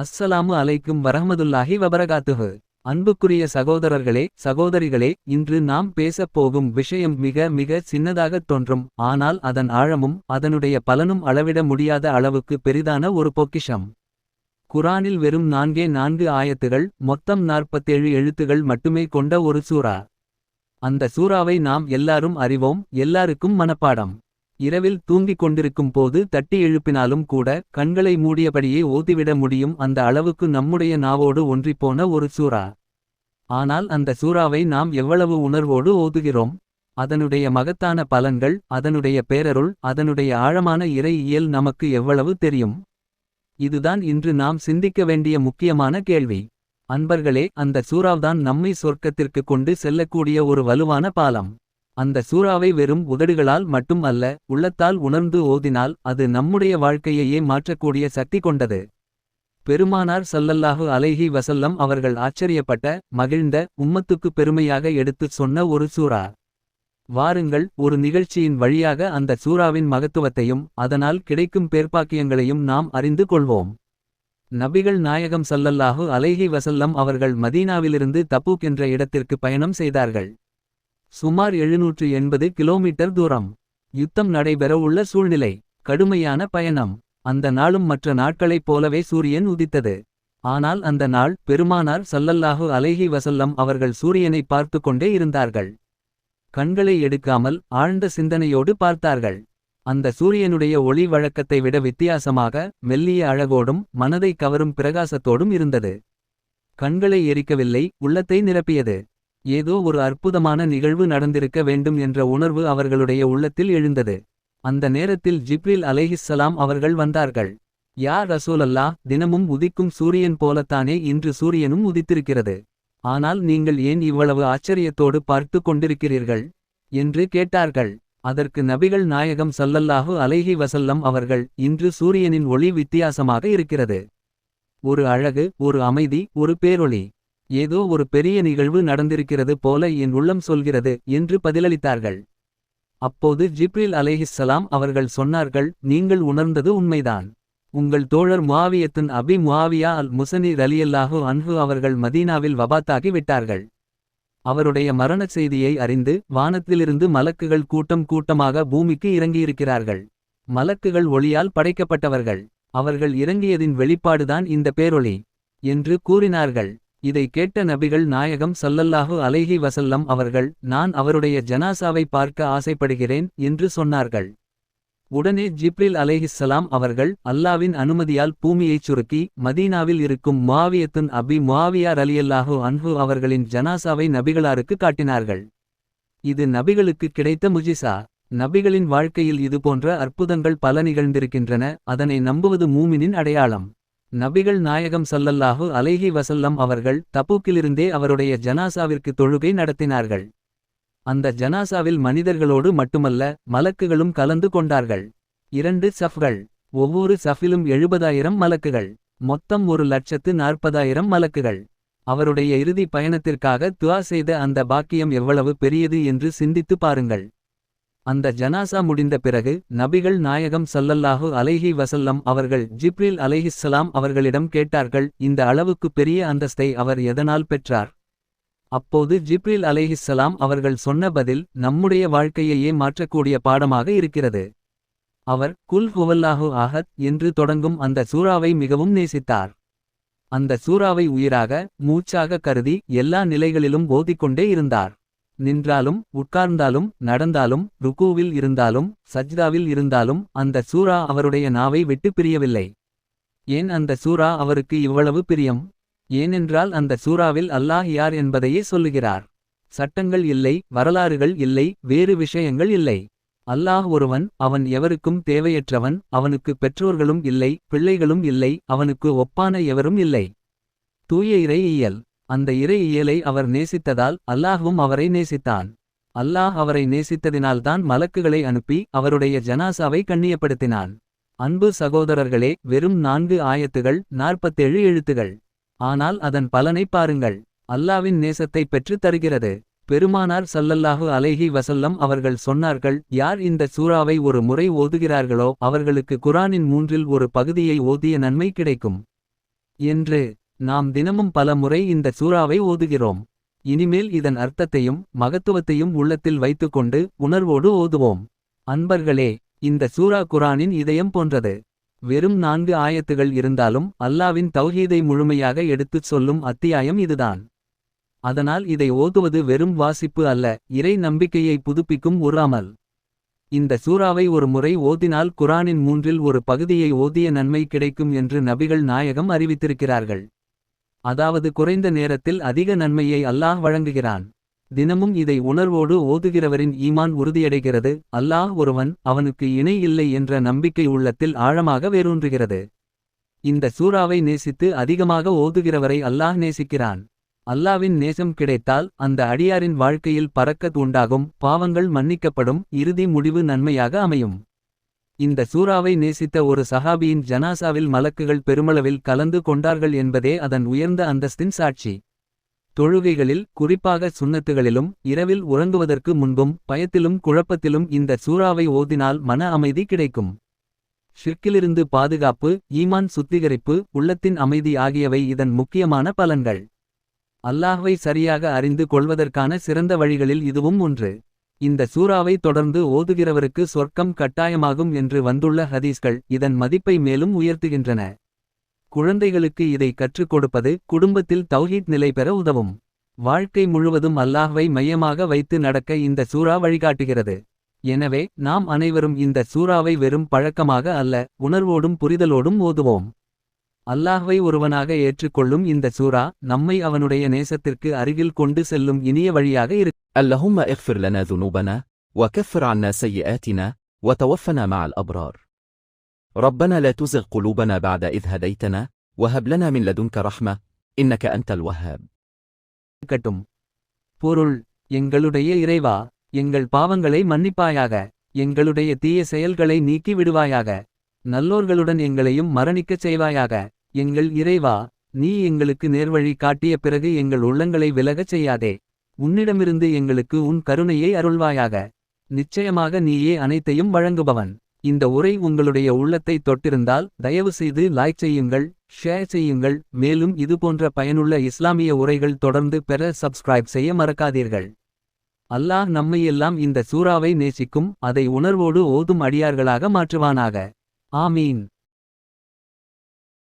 அஸ்ஸலாமு அலைக்கும் வரஹ்மதுல்லாஹி வபரகாத்துஹு. அன்புக்குரிய சகோதரர்களே சகோதரிகளே இன்று நாம் பேசப் போகும் விஷயம் மிக மிக சின்னதாகத் தோன்றும். ஆனால் அதன் ஆழமும் அதனுடைய பலனும் அளவிட முடியாத அளவுக்கு பெரிதான ஒரு பொக்கிஷம். குரானில் வெறும் நான்கே நான்கு ஆயத்துகள் மொத்தம் நாற்பத்தேழு எழுத்துகள் மட்டுமே கொண்ட ஒரு சூறா. அந்த சூறாவை நாம் எல்லாரும் அறிவோம் எல்லாருக்கும் மனப்பாடம். இரவில் தூங்கிக் கொண்டிருக்கும் போது தட்டி எழுப்பினாலும் கூட கண்களை மூடியபடியே ஓதிவிட முடியும் அந்த அளவுக்கு நம்முடைய நாவோடு ஒன்றிப்போன ஒரு சூறா. ஆனால் அந்த சூறாவை நாம் எவ்வளவு உணர்வோடு ஓதுகிறோம்? அதனுடைய மகத்தான பலன்கள் அதனுடைய பேரருள் அதனுடைய ஆழமான இறை இயல் நமக்கு எவ்வளவு தெரியும்? இதுதான் இன்று நாம் சிந்திக்க வேண்டிய முக்கியமான கேள்வி. அன்பர்களே அந்த சூறாவ்தான் நம்மை சொர்க்கத்திற்கு கொண்டு செல்லக்கூடிய ஒரு வலுவான பாலம். அந்த சூறாவை வெறும் உதடுகளால் மட்டும் அல்ல உள்ளத்தால் உணர்ந்து ஓதினால் அது நம்முடைய வாழ்க்கையையே மாற்றக்கூடிய சக்தி கொண்டது. பெருமானார் சல்லல்லாஹு அலைஹி வசல்லம் அவர்கள் ஆச்சரியப்பட்ட மகிழ்ந்த உம்மத்துக்கு பெருமையாக எடுத்துச் சொன்ன ஒரு சூறா. வாருங்கள் ஒரு நிகழ்ச்சியின் வழியாக அந்த சூறாவின் மகத்துவத்தையும் அதனால் கிடைக்கும் பேர்ப்பாக்கியங்களையும் நாம் அறிந்து கொள்வோம். நபிகள் நாயகம் சல்லல்லாஹு அலைஹி வசல்லம் அவர்கள் மதீனாவிலிருந்து தபூக் என்ற இடத்திற்கு பயணம் செய்தார்கள். சுமார் எழுநூற்று எண்பது கிலோமீட்டர் தூரம். யுத்தம் நடைபெற உள்ள சூழ்நிலை கடுமையான பயணம். அந்த நாளும் மற்ற நாட்களைப் போலவே சூரியன் உதித்தது. ஆனால் அந்த நாள் பெருமானார் சல்லல்லாஹு அலைஹி வசல்லம் அவர்கள் சூரியனை பார்த்து கொண்டே இருந்தார்கள். கண்களை எடுக்காமல் ஆழ்ந்த சிந்தனையோடு பார்த்தார்கள். அந்த சூரியனுடைய ஒளி வழக்கத்தை விட வித்தியாசமாக மெல்லிய அழகோடும் மனதை கவரும் பிரகாசத்தோடும் இருந்தது. கண்களை எரிக்கவில்லை உள்ளத்தை நிரப்பியது. ஏதோ ஒரு அற்புதமான நிகழ்வு நடந்திருக்க வேண்டும் என்ற உணர்வு அவர்களுடைய உள்ளத்தில் எழுந்தது. அந்த நேரத்தில் ஜிப்ரில் அலைஹிஸ்ஸலாம் அவர்கள் வந்தார்கள். யா ரசூலல்லா தினமும் உதிக்கும் சூரியன் போலத்தானே இன்று சூரியனும் உதித்திருக்கிறது. ஆனால் நீங்கள் ஏன் இவ்வளவு ஆச்சரியத்தோடு பார்த்து கொண்டிருக்கிறீர்கள்? என்று கேட்டார்கள். அதற்கு நபிகள் நாயகம் சல்லல்லாஹு அலைஹி வசல்லம் அவர்கள் இன்று சூரியனின் ஒளி வித்தியாசமாக இருக்கிறது. ஒரு அழகு ஒரு அமைதி ஒரு பேரொளி. ஏதோ ஒரு பெரிய நிகழ்வு நடந்திருக்கிறது போல என் உள்ளம் சொல்கிறது என்று பதிலளித்தார்கள். அப்போது ஜிப்ரில் அலேஹிஸ்ஸலாம் அவர்கள் சொன்னார்கள் நீங்கள் உணர்ந்தது உண்மைதான். உங்கள் தோழர் முவாவியத்தின் அபி முவாவியா அல் முசனி ரலியல்லாஹு அன்ஹு அவர்கள் மதீனாவில் வபாத்தாகி விட்டார்கள். அவருடைய மரணச் செய்தியை அறிந்து வானத்திலிருந்து மலக்குகள் கூட்டம் கூட்டமாக பூமிக்கு இறங்கியிருக்கிறார்கள். மலக்குகள் ஒளியால் படைக்கப்பட்டவர்கள். அவர்கள் இறங்கியதின் வெளிப்பாடுதான் இந்த பேரொளி என்று கூறினார்கள். இதை கேட்ட நபிகள் நாயகம் சல்லல்லாஹு அலைஹி வசல்லம் அவர்கள் நான் அவருடைய ஜனாசாவை பார்க்க ஆசைப்படுகிறேன் என்று சொன்னார்கள். உடனே ஜிப்ரில் அலேஹிஸ்ஸலாம் அவர்கள் அல்லாவின் அனுமதியால் பூமியைச் சுருக்கி மதீனாவில் இருக்கும் மாவியத்துன் அபி முவாவியார் அலியல்லாஹு அன்ஹு அவர்களின் ஜனாசாவை நபிகளாருக்கு காட்டினார்கள். இது நபிகளுக்கு கிடைத்த முஜிசா. நபிகளின் வாழ்க்கையில் இதுபோன்ற அற்புதங்கள் பல நிகழ்ந்திருக்கின்றன அதனை நம்புவது மூமினின் அடையாளம். நபிகள் நாயகம் சல்லல்லாஹு அலைஹி வசல்லம் அவர்கள் தபூக்கிலிருந்தே அவருடைய ஜனாசாவிற்கு தொழுகை நடத்தினார்கள். அந்த ஜனாசாவில் மனிதர்களோடு மட்டுமல்ல மலக்குகளும் கலந்து கொண்டார்கள். இரண்டு சஃப்கள் ஒவ்வொரு சஃபிலும் எழுபதாயிரம் மலக்குகள் மொத்தம் ஒரு லட்சத்து நாற்பதாயிரம் மலக்குகள். அவருடைய இறுதி பயணத்திற்காக துவா செய்த அந்த பாக்கியம் எவ்வளவு பெரியது என்று சிந்தித்து பாருங்கள். அந்த ஜனாசா முடிந்த பிறகு நபிகள் நாயகம் சல்லல்லாஹு அலைஹி வசல்லம் அவர்கள் ஜிப்ரில் அலைஹிஸ்ஸலாம் அவர்களிடம் கேட்டார்கள் இந்த அளவுக்கு பெரிய அந்தஸ்தை அவர் எதனால் பெற்றார்? அப்போது ஜிப்ரில் அலைஹிஸ்ஸலாம் அவர்கள் சொன்ன பதில் நம்முடைய வாழ்க்கையையே மாற்றக்கூடிய பாடமாக இருக்கிறது. அவர் குல் ஹுவல்லாஹு ஆஹத் என்று தொடங்கும் அந்த சூறாவை மிகவும் நேசித்தார். அந்த சூறாவை உயிராக மூச்சாக கருதி எல்லா நிலைகளிலும் ஓதிக்கொண்டே இருந்தார். நின்றாலும் உட்கார்ந்தாலும் நடந்தாலும் ருக்கூவில் இருந்தாலும் சஜ்தாவில் இருந்தாலும் அந்த சூரா அவருடைய நாவை விட்டு பிரியவில்லை. ஏன் அந்த சூரா அவருக்கு இவ்வளவு பிரியம்? ஏனென்றால் அந்த சூறாவில் அல்லாஹ் யார் என்பதையே சொல்லுகிறார். சட்டங்கள் இல்லை வரலாறுகள் இல்லை வேறு விஷயங்கள் இல்லை. அல்லாஹ் ஒருவன் அவன் எவருக்கும் தேவையற்றவன் அவனுக்கு பெற்றோர்களும் இல்லை பிள்ளைகளும் இல்லை அவனுக்கு ஒப்பான எவரும் இல்லை. தூய இறை இயல் அந்த இறை இயலை அவர் நேசித்ததால் அல்லாஹ்வும் அவரை நேசித்தான். அல்லாஹ் அவரை நேசித்ததினால்தான் மலக்குகளை அனுப்பி அவருடைய ஜனாசாவை கண்ணியப்படுத்தினான். அன்பு சகோதரர்களே வெறும் நான்கு ஆயத்துகள் நாற்பத்தேழு எழுத்துகள். ஆனால் அதன் பலனை பாருங்கள். அல்லாவின் நேசத்தை பெற்று தருகிறது. பெருமானார் சல்லல்லாஹு அலைஹி வசல்லம் அவர்கள் சொன்னார்கள் யார் இந்த சூறாவை ஒரு முறை ஓதுகிறார்களோ அவர்களுக்கு குரானின் மூன்றில் ஒரு பகுதியை ஓதிய நன்மை கிடைக்கும். என்று. நாம் தினமும் பல முறை இந்த சூறாவை ஓதுகிறோம். இனிமேல் இதன் அர்த்தத்தையும் மகத்துவத்தையும் உள்ளத்தில் வைத்துக்கொண்டு உணர்வோடு ஓதுவோம். அன்பர்களே இந்த சூரா குரானின் இதயம் போன்றது. வெறும் நான்கு ஆயத்துகள் இருந்தாலும் அல்லாவின் தௌஹீதை முழுமையாக எடுத்துச் சொல்லும் அத்தியாயம் இதுதான். அதனால் இதை ஓதுவது வெறும் வாசிப்பு அல்ல இறை நம்பிக்கையை புதுப்பிக்கும் ஒரு அமல். இந்த சூறாவை ஒரு முறை ஓதினால் குரானின் மூன்றில் ஒரு பகுதியை ஓதிய நன்மை கிடைக்கும் என்று நபிகள் நாயகம் அறிவித்திருக்கிறார்கள். அதாவது குறைந்த நேரத்தில் அதிக நன்மையை அல்லாஹ் வழங்குகிறான். தினமும் இதை உணர்வோடு ஓதுகிறவரின் ஈமான் உறுதியடைகிறது. அல்லாஹ் ஒருவன் அவனுக்கு இணை இல்லை என்ற நம்பிக்கை உள்ளத்தில் ஆழமாக வேரூன்றுகிறது. இந்த சூறாவை நேசித்து அதிகமாக ஓதுகிறவரை அல்லாஹ் நேசிக்கிறான். அல்லாவின் நேசம் கிடைத்தால் அந்த அடியாரின் வாழ்க்கையில் பறக்கத் உண்டாகும் பாவங்கள் மன்னிக்கப்படும் இறுதி முடிவு நன்மையாக அமையும். இந்த சூறாவை நேசித்த ஒரு சஹாபியின் ஜனாசாவில் மலக்குகள் பெருமளவில் கலந்து கொண்டார்கள் என்பதே அதன் உயர்ந்த அந்தஸ்தின் சாட்சி. தொழுகைகளில் குறிப்பாக சுன்னத்துகளிலும் இரவில் உறங்குவதற்கு முன்பும் பயத்திலும் குழப்பத்திலும் இந்த சூறாவை ஓதினால் மன அமைதி கிடைக்கும். ஷிர்க்கிலிருந்து பாதுகாப்பு ஈமான் சுத்திகரிப்பு உள்ளத்தின் அமைதி ஆகியவை இதன் முக்கியமான பலன்கள். அல்லாஹ்வை சரியாக அறிந்து கொள்வதற்கான சிறந்த வழிகளில் இதுவும் ஒன்று. இந்த சூறாவை தொடர்ந்து ஓதுகிறவருக்கு சொர்க்கம் கட்டாயமாகும் என்று வந்துள்ள ஹதீஸ்கள் இதன் மதிப்பை மேலும் உயர்த்துகின்றன. குழந்தைகளுக்கு இதை கற்றுக் கொடுப்பது குடும்பத்தில் தௌஹீத் நிலை பெற உதவும். வாழ்க்கை முழுவதும் அல்லாஹ்வை மையமாக வைத்து நடக்க இந்த சூறா வழிகாட்டுகிறது. எனவே நாம் அனைவரும் இந்த சூறாவை வெறும் பழக்கமாக அல்ல உணர்வோடும் புரிதலோடும் ஓதுவோம். அல்லாஹ்வை ஒருவனாக ஏற்றுக்கொள்ளும் இந்த சூரா நம்மை அவனுடைய நேசத்திற்கு அருகில் கொண்டு செல்லும் இனிய வழியாக இருக்கு اللهم اغفر لنا ذنوبنا وكفر عنا سيئاتنا وتوفنا مع الأبرار ربنا لا تزغ قلوبنا بعد إذ هديتنا وهب لنا من لدنك رحمة إنك أنت الوهاب இருக்கட்டும் பொருள் எங்களுடைய இறைவா எங்கள் பாவங்களை மன்னிப்பாயாக எங்களுடைய தீய செயல்களை நீக்கி விடுவாயாக நல்லோர்களுடன் எங்களையும் மரணிக்கச் செய்வாயாக எங்கள் இறைவா நீ எங்களுக்கு நேர்வழி காட்டிய பிறகு எங்கள் உள்ளங்களை விலகச் செய்யாதே. உன்னிடமிருந்து எங்களுக்கு உன் கருணையை அருள்வாயாக. நிச்சயமாக நீயே அனைத்தையும் வழங்குபவன். இந்த உரை உங்களுடைய உள்ளத்தை தொட்டிருந்தால் தயவு செய்து லைக் செய்யுங்கள் ஷேர் செய்யுங்கள். மேலும் இதுபோன்ற பயனுள்ள இஸ்லாமிய உரைகள் தொடர்ந்து பெற சப்ஸ்கிரைப் செய்ய மறக்காதீர்கள். அல்லாஹ் நம்மையெல்லாம் இந்த சூறாவை நேசிக்கும் அதை உணர்வோடு ஓதும் அடியார்களாக மாற்றுவானாக. ஆமீன்.